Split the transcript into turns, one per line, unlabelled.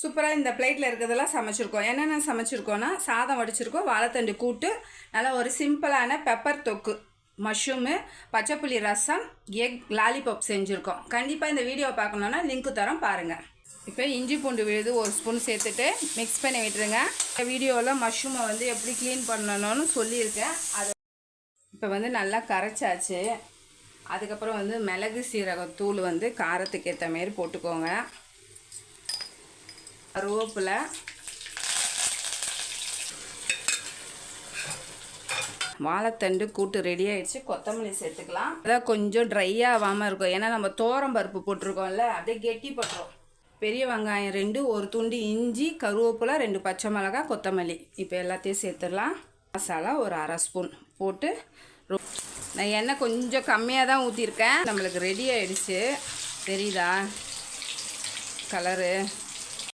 சூப்பராக இந்த பிளேட்டில் இருக்கிறதெல்லாம் சமைச்சிருக்கோம். என்னென்ன சமைச்சிருக்கோன்னா சாதம் வடிச்சிருக்கோம் வாழைத்தண்டு கூட்டு நல்லா ஒரு சிம்பிளான பெப்பர் தொக்கு மஷ்ரூமு பச்சைப்புளி ரசம் எக் லாலிபாப் செஞ்சுருக்கோம். கண்டிப்பாக இந்த வீடியோ பார்க்கணுன்னா லிங்க்கு தரோம் பாருங்கள் இப்போ இஞ்சி பூண்டு விழுது ஒரு ஸ்பூன் சேர்த்துட்டு மிக்ஸ் பண்ணி விட்டுருங்க. இந்த வீடியோவில் மஷ்ரூமை வந்து எப்படி க்ளீன் பண்ணணும்னு சொல்லியிருக்கேன். அது இப்போ வந்து நல்லா கரைச்சாச்சு. அதுக்கப்புறம் வந்து மிளகு சீரகத்தூள் வந்து காரத்துக்கு ஏற்ற மாரி போட்டுக்கோங்க. கருவேப்பிலை. வாழைத்தண்டு கூட்டு ரெடி ஆகிடுச்சு கொத்தமல்லி சேர்த்துக்கலாம். அதான் கொஞ்சம் ட்ரை ஆகாமல் இருக்கும். ஏன்னா நம்ம தோரம் பருப்பு போட்டிருக்கோம்ல அப்படியே கெட்டி போட்டுரும். பெரிய வெங்காயம் ரெண்டு ஒரு துண்டு இஞ்சி கருவேப்பிலை ரெண்டு பச்சை மிளகாய் கொத்தமல்லி. இப்போ எல்லாத்தையும் சேர்த்துடலாம். மசாலா ஒரு அரை ஸ்பூன் போட்டு நான் எண்ணெய் கொஞ்சம் கம்மியாக தான் ஊற்றிருக்கேன் நம்மளுக்கு ரெடி ஆகிடுச்சு தெரியுதா? கலரு